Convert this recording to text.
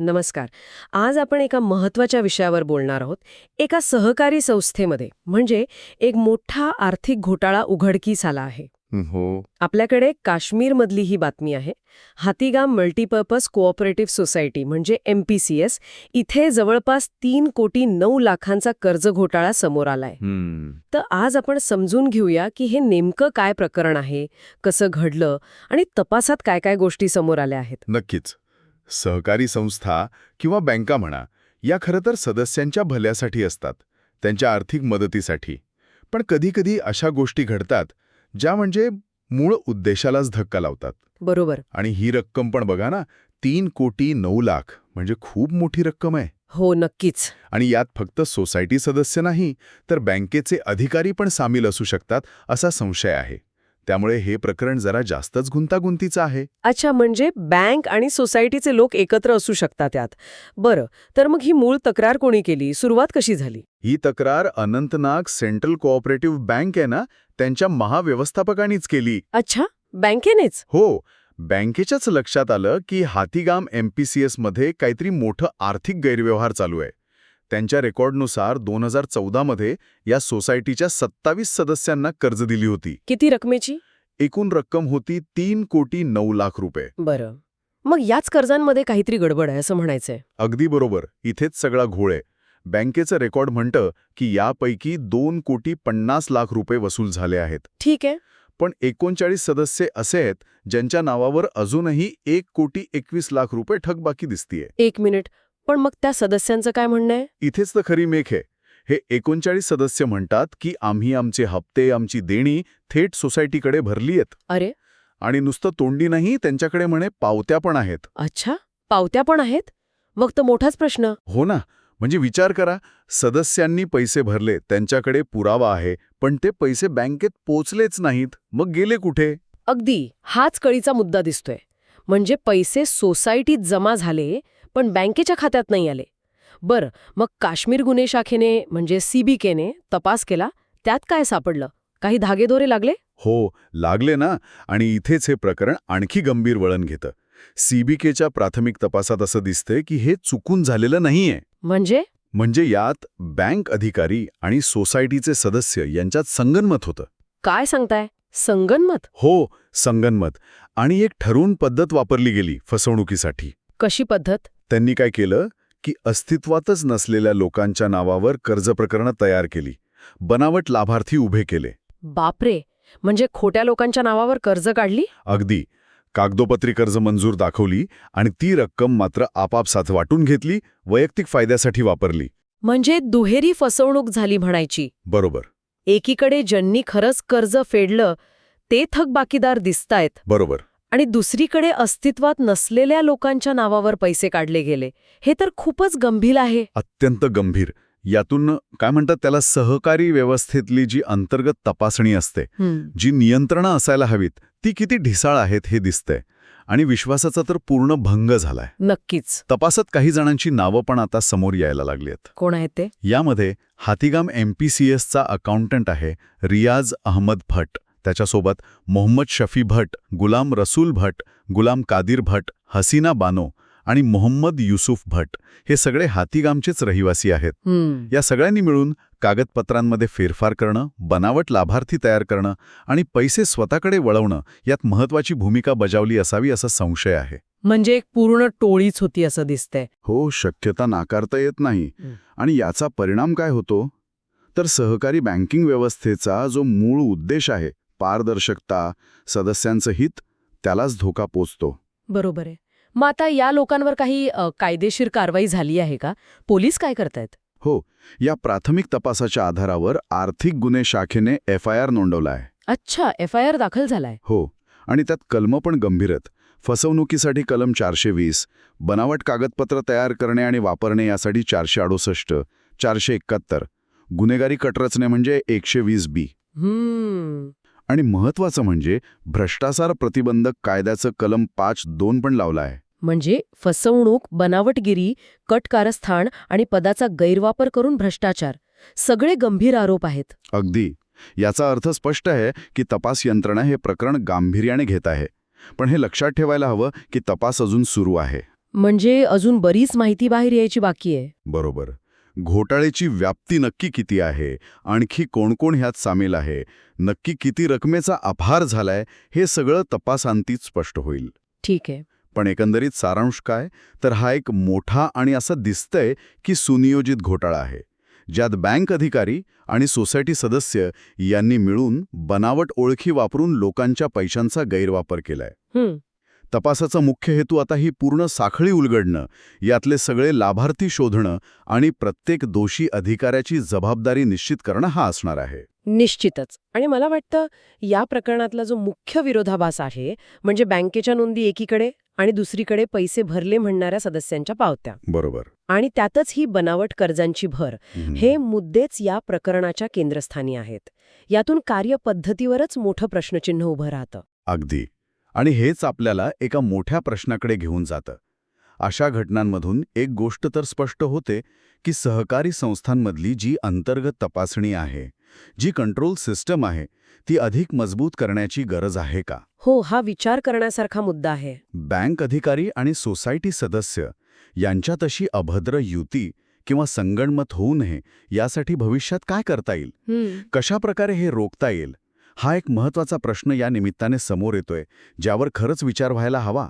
नमस्कार. आज आपण एका महत्त्वाच्या विषयावर बोलणार आहोत. एका सहकारी संस्थेमध्ये म्हणजे एक मोठा आर्थिक घोटाळा उघडकीस आला आहे. हो आपल्याकडे काश्मीरमधली ही बातमी आहे. हातीगाम मल्टीपर्पज कोऑपरेटिव्ह सोसायटी म्हणजे एम पी सी एस इथे जवळपास तीन कोटी नऊ लाखांचा कर्ज घोटाळा समोर आलाय. तर आज आपण समजून घेऊया की हे नेमकं काय प्रकरण आहे कसं घडलं आणि तपासात काय काय गोष्टी समोर आल्या आहेत. नक्कीच. सहकारी संस्था किंवा बँका म्हणा या खरं तर सदस्यांच्या भल्यासाठी असतात त्यांच्या आर्थिक मदतीसाठी. पण कधीकधी अशा गोष्टी घडतात ज्या म्हणजे मूळ उद्देशालाच धक्का लावतात. बरोबर. आणि ही रक्कम पण बघा ना तीन कोटी नऊ लाख म्हणजे खूप मोठी रक्कम आहे. हो नक्कीच. आणि यात फक्त सोसायटी सदस्य नाही तर बँकेचे अधिकारी पण सामील असू शकतात असा संशय आहे. त्यामुळे हे प्रकरण जरा जास्तच गुंतागुंतीचं आहे. अच्छा म्हणजे बँक आणि सोसायटीचे लोक एकत्र असू शकतात यात. बरं तर मग ही मूळ तक्रार कोणी केली? सुरुवात कशी झाली? ही तक्रार अनंतनाग सेंट्रल कोऑपरेटिव्ह बँक आहे ना त्यांच्या महाव्यवस्थापकांनीच केली. अच्छा बँकेनेच? हो बँकेच्याच लक्षात आलं की हातीगाम एमपीसीएसमध्ये काहीतरी मोठं आर्थिक गैरव्यवहार चालू आहे. त्यांच्या रेकॉर्डनुसार दोन हजार चौदामध्ये या सोसायटीच्या सत्तावीस सदस्यांना कर्ज दिली होती. किती रकमेची? एकूण रक्कम होती तीन कोटी नऊ लाख रुपये. बरं. मग याच कर्जांमध्ये काहीतरी गडबड आहे असं म्हणायचंय. अगदी बरोबर. इथेच सगळा घोळ आहे. बँकेचं रेकॉर्ड म्हणतं की यापैकी दोन कोटी पन्नास लाख रुपये वसूल झाले आहेत. ठीक आहे. पण एकोणचाळीस सदस्य असे आहेत ज्यांच्या नावावर अजूनही एक कोटी एकवीस लाख रुपये थकबाकी दिसतीये. एक मिनिट. पण मग त्या सदस्यांचं काय म्हणणं आहे? इथेच तर खरी मेख आहे. हे एकोणचाळीस सदस्य म्हणतात की आम्ही आमचे हप्ते आमची देणी थेट सोसायटीकडे भरली आहेत. अरे! आणि नुसतं तोंडी नाही त्यांच्याकडे म्हणे पावत्या पण आहेत. अच्छा! पावत्या पण आहेत? मग तर मोठाच प्रश्न. हो ना. म्हणजे विचार करा सदस्यांनी पैसे भरले त्यांच्याकडे पुरावा आहे पण ते पैसे बँकेत पोचलेच नाहीत. मग गेले कुठे? अगदी. हाच कळीचा मुद्दा दिसतोय. म्हणजे पैसे सोसायटीत जमा झाले पण बँकेच्या खात्यात नाही आले. बरं मग काश्मीर गुन्हे शाखेने म्हणजे सीबीकेने तपास केला. त्यात काय सापडलं? काही धागेदोरे लागले? हो लागले ना. आणि इथेच हे प्रकरण आणखी गंभीर वळण घेतं. सीबीकेच्या प्राथमिक तपासात असं दिसतंय की हे चुकून झालेलं नाहीये. म्हणजे? म्हणजे यात बँक अधिकारी आणि सोसायटीचे सदस्य यांच्यात संगनमत होतं. काय सांगताय? संगनमत? हो संगनमत. आणि एक ठरवून पद्धत वापरली गेली फसवणुकीसाठी. कशी पद्धत? त्यांनी काय केलं की अस्तित्वातच नसलेल्या लोकांच्या नावावर कर्ज प्रकरणं तयार केली. बनावट लाभार्थी उभे केले. बापरे! म्हणजे खोट्या लोकांच्या नावावर कर्ज काढली? अगदी. कागदोपत्री कर्ज मंजूर दाखवली आणि ती रक्कम मात्र आपापसात वाटून घेतली वैयक्तिक फायद्यासाठी वापरली. म्हणजे दुहेरी फसवणूक झाली म्हणायची. बरोबर. एकीकडे ज्यांनी खरंच कर्ज फेडलं ते थकबाकीदार दिसतायत. बरोबर. आणि दुसरीकडे अस्तित्वात नसलेल्या लोकांच्या नावावर पैसे काढले गेले. हे तर खूपच गंभीर आहे. अत्यंत गंभीर. यातून काय म्हणतात त्याला सहकारी व्यवस्थेतली जी अंतर्गत तपासणी असते जी नियंत्रणं असायला हवीत ती किती ढिसाळ आहेत हे दिसतंय. आणि विश्वासाचा तर पूर्ण भंग झालाय. नक्कीच. तपासात काही जणांची नावं पण आता समोर यायला लागली आहेत कोण आहेत ते? यामध्ये हातीगाम एमपीसीएसचा अकाउंटंट आहे रियाज अहमद भट. त्याच्यासोबत मोहम्मद शफी भट गुलाम रसूल भट गुलाम कादिर भट हसीना बानो आणि मोहम्मद युसुफ भट हे सगळे हातीगामचेच रहिवासी आहेत. या सगळ्यांनी मिळून कागदपत्रांमध्ये फेरफार करणं बनावट लाभार्थी तयार करणं आणि पैसे स्वतःकडे वळवणं यात महत्वाची भूमिका बजावली असावी असा संशय आहे. म्हणजे एक पूर्ण टोळीच होती असं दिसतंय. हो शक्यता नाकारता येत नाही. आणि याचा परिणाम काय होतो? तर सहकारी बँकिंग व्यवस्थेचा जो मूळ उद्देश आहे पारदर्शकता सदस्यांचं हित त्यालाच धोका पोचतो. बरोबर आहे. मग आता या लोकांवर काही कायदेशीर कारवाई झाली आहे का? पोलीस काय करतायत? हो. या प्राथमिक तपासाच्या आधारावर आर्थिक गुन्हे शाखेने एफ आय आर नोंदवला आहे. अच्छा एफ आय आर दाखल झालाय. हो. आणि त्यात कलमं पण गंभीर आहेत. फसवणुकीसाठी कलम चारशे वीस बनावट कागदपत्र तयार करणे आणि वापरणे यासाठी चारशे अडुसष्ट चारशे एकाहत्तर गुन्हेगारी कटरचणे म्हणजे एकशे वीस बी. हम्म. आणि महत्वाचं म्हणजे भ्रष्टाचार प्रतिबंधक कायद्याचं कलम पाच दोन पण लावलं आहे. म्हणजे फसवणूक बनावटगिरी कट कारस्थान आणि पदाचा गैरवापर करून भ्रष्टाचार. सगळे गंभीर आरोप आहेत. अगदी. याचा अर्थ स्पष्ट आहे की तपास यंत्रणा हे प्रकरण गांभीर्याने घेत आहे. पण हे लक्षात ठेवायला हवं की तपास अजून सुरू आहे. म्हणजे अजून बरीच माहिती बाहेर यायची बाकी आहे. बरोबर. घोटाळ्याची व्याप्ती नक्की किती आहे? आणखी कोण कोण ह्यात सामील आहे? नक्की किती रकमेचा अपहार झालाय? हे सगळं तपासांतीच स्पष्ट होईल. ठीक आहे. पण एकंदरीत सारांश काय? तर हा एक मोठा आणि असं दिसतंय की सुनियोजित घोटाळा आहे ज्यात बँक अधिकारी आणि सोसायटी सदस्य यांनी मिळून बनावट ओळखी वापरून लोकांच्या पैशांचा गैरवापर केलाय. तपासाचा मुख्य हेतू आता ही पूर्ण साखळी उलगडणं यातले सगळे लाभार्थी शोधणं आणि प्रत्येक दोषी अधिकाऱ्याची जबाबदारी निश्चित करणं हा असणार आहे. निश्चितच. आणि मला वाटतं या प्रकरणातला जो मुख्य विरोधाभास आहे म्हणजे बँकेच्या नोंदी एकीकडे आणि दुसरीकडे पैसे भरले म्हणणाऱ्या सदस्यांच्या पावत्या. बरोबर. आणि त्यातच ही बनावट कर्जांची भर. हे मुद्देच या प्रकरणाच्या केंद्रस्थानी आहेत. यातून कार्यपद्धतीवरच मोठं प्रश्नचिन्ह उभं राहतं. अगदी. आणि हेच आपल्याला एका मोठ्या प्रश्नाकडे घेऊन जातं. अशा घटनांमधून एक गोष्ट तर स्पष्ट होते की सहकारी संस्थांमधली जी अंतर्गत तपासणी आहे जी कंट्रोल सिस्टम आहे ती अधिक मजबूत करण्याची गरज आहे का? हो हा विचार करण्यासारखा मुद्दा आहे. बँक अधिकारी आणि सोसायटी सदस्य यांच्यात अशी अभद्र युती किंवा संगणमत होऊ नये यासाठी भविष्यात काय करता येईल? कशा प्रकारे हे रोखता येईल? हा एक महत्त्वाचा प्रश्न या निमित्ताने समोर येतोय ज्यावर खरंच विचार व्हायला हवा.